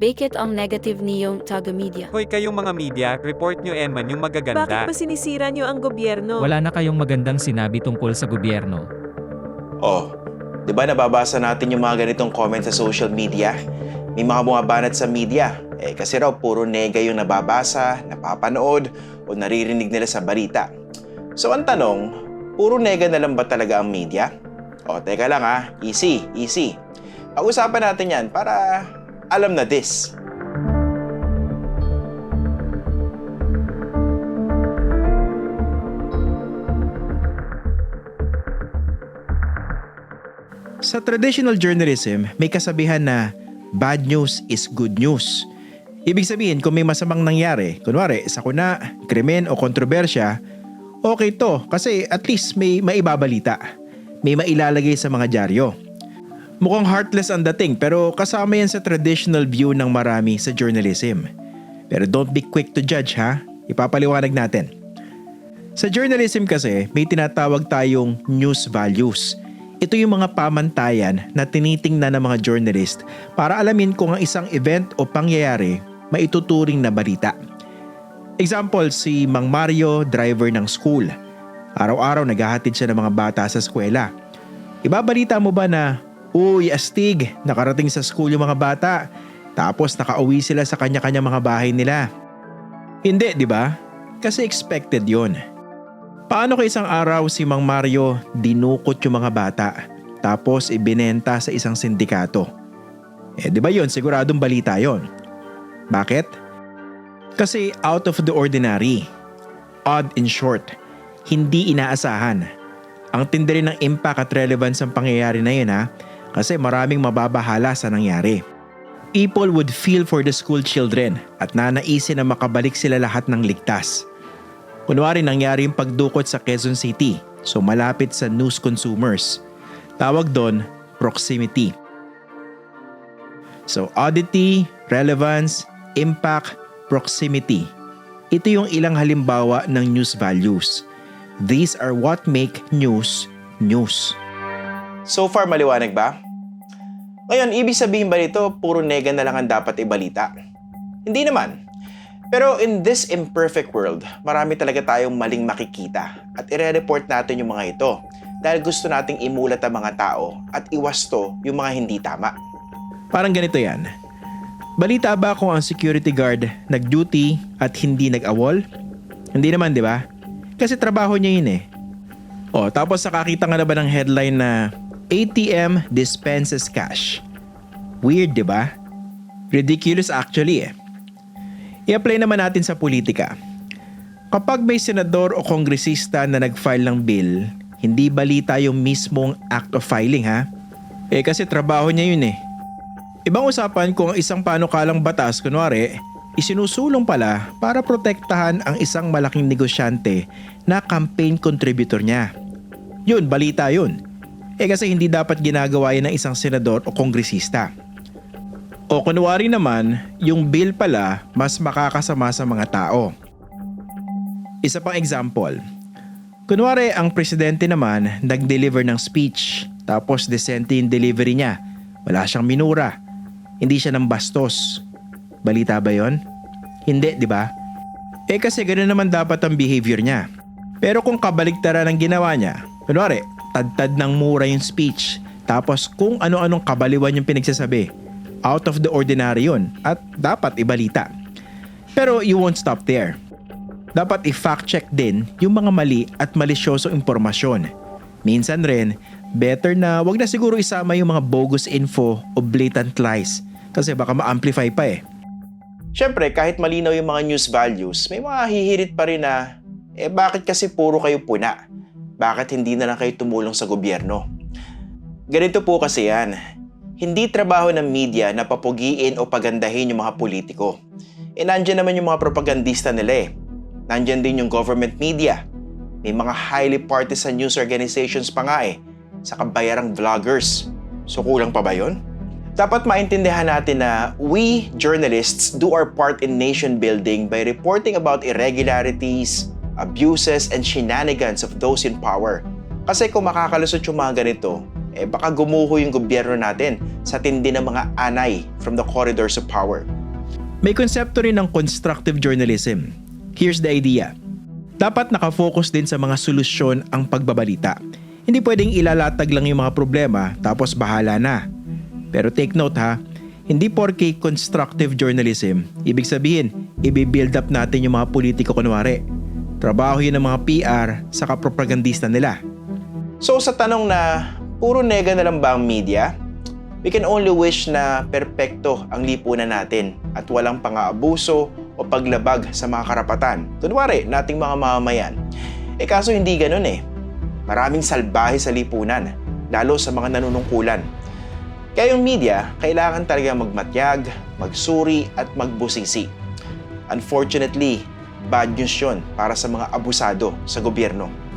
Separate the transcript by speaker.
Speaker 1: Bakit ang negative niyong taga-media?
Speaker 2: Hoy kayong mga media, report nyo Eman yung
Speaker 3: Bakit
Speaker 2: magaganda.
Speaker 3: ba sinisira niyo ang gobyerno?
Speaker 4: Wala na kayong magandang sinabi tungkol sa gobyerno.
Speaker 5: Oh, di ba nababasa natin yung mga ganitong comment sa social media? May mga bumabanat sa media. Eh kasi raw puro nega yung nababasa, napapanood, o naririnig nila sa balita. So ang tanong, puro nega na lang ba talaga ang media? O teka lang ha, easy, easy. Pag-usapan natin yan para alam na this.
Speaker 6: Sa traditional journalism, may kasabihan na bad news is good news. Ibig sabihin, kung may masamang nangyari, kunwari, sakuna, krimen o kontrobersya, okay to kasi at least may maibabalita. May mailalagay sa mga dyaryo. Mukhang heartless ang dating pero kasama yan sa traditional view ng marami sa journalism. Pero don't be quick to judge ha. Ipapaliwanag natin. Sa journalism kasi, may tinatawag tayong news values. Ito yung mga pamantayan na tinitingnan ng mga journalist para alamin kung ang isang event o pangyayari maituturing na balita. Example, si Mang Mario, driver ng school. Araw-araw naghahatid siya ng mga bata sa eskwela. Ibabalita mo ba na, Uy, astig, nakarating sa school yung mga bata. Tapos nakauwi sila sa kanya-kanya mga bahay nila. Hindi, di ba? Kasi expected yon. Paano kung isang araw si Mang Mario dinukot yung mga bata tapos ibinenta sa isang sindikato? Eh di ba yon siguradong balita yon. Bakit? Kasi out of the ordinary. Odd in short. Hindi inaasahan. Ang tindi ng impact at relevance ng pangyayari na yun ha kasi maraming mababahala sa nangyari. People would feel for the school children at nanaisin na makabalik sila lahat ng ligtas. Kunwari nangyari yung pagdukot sa Quezon City, so malapit sa news consumers. Tawag doon, proximity. So oddity, relevance, impact, proximity. Ito yung ilang halimbawa ng news values. These are what make news news.
Speaker 5: So far maliwanag ba? Ngayon, ibig sabihin ba nito puro nega na lang ang dapat ibalita? Hindi naman. Pero in this imperfect world, marami talaga tayong maling makikita at ire-report natin yung mga ito dahil gusto nating imulat ang mga tao at iwasto yung mga hindi tama.
Speaker 6: Parang ganito yan. Balita ba kung ang security guard nag-duty at hindi nag-awol? Hindi naman, di ba? Kasi trabaho niya yun eh. O, tapos nakakita nga na ba ng headline na ATM dispenses cash? Weird, di ba? Ridiculous actually eh. I-apply naman natin sa politika. Kapag may senador o kongresista na nag-file ng bill, hindi balita yung mismong act of filing ha? Eh kasi trabaho niya yun eh. Ibang usapan kung ang isang panukalang batas, kunwari, isinusulong pala para protektahan ang isang malaking negosyante na campaign contributor niya. Yun, balita yun. Eh kasi hindi dapat ginagawa yan ng isang senador o kongresista. O kunwari naman, yung bill pala mas makakasama sa mga tao. Isa pang example. Kunwari ang presidente naman nag-deliver ng speech tapos decente yung delivery niya. Wala siyang minura. Hindi siya ng bastos. Balita ba yon? Hindi, di ba? Eh kasi ganoon naman dapat ang behavior niya. Pero kung kabaligtaran ang ginawa niya, kunwari, tad-tad ng mura yung speech, tapos kung ano-anong kabaliwan yung pinagsasabi, out of the ordinary yun at dapat ibalita. Pero you won't stop there. Dapat i-fact check din yung mga mali at malisyosong impormasyon. Minsan rin, better na wag na siguro isama yung mga bogus info o blatant lies kasi baka ma-amplify pa eh.
Speaker 5: Siyempre, kahit malinaw yung mga news values, may mga hihirit pa rin na, eh bakit kasi puro kayo puna? Bakit hindi na lang kayo tumulong sa gobyerno? Ganito po kasi yan. Hindi trabaho ng media na papugiin o pagandahin yung mga politiko. E nandyan naman yung mga propagandista nila eh. Nandyan din yung government media. May mga highly partisan news organizations pa nga eh. Sa kabayarang vloggers. So kulang pa ba yun? Dapat maintindihan natin na we, journalists, do our part in nation building by reporting about irregularities, abuses, and shenanigans of those in power. Kasi kung makakalusot yung mga ganito,
Speaker 6: eh baka gumuho yung gobyerno natin sa tindi ng mga anay from the corridors of power.
Speaker 7: May konsepto rin ng constructive journalism. Here's the idea. Dapat nakafocus din sa mga solusyon ang pagbabalita. Hindi pwedeng ilalatag lang yung mga problema tapos bahala na. Pero take note ha, hindi porke constructive journalism, ibig sabihin, i-build up natin yung mga politiko kunwari. Trabaho yun ng mga PR sa kapropagandista nila.
Speaker 6: So sa tanong na puro nega na lang ba ang media? We can only wish na perpekto ang lipunan natin at walang pang-aabuso o paglabag sa mga karapatan. Kunwari, nating mga mamamayan. Eh kaso hindi ganun eh. Maraming salbahe sa lipunan, lalo sa mga nanunungkulan. Kaya yung media, kailangan talaga magmatyag, magsuri at magbusisi. Unfortunately, bad news yun para sa mga abusado sa gobyerno.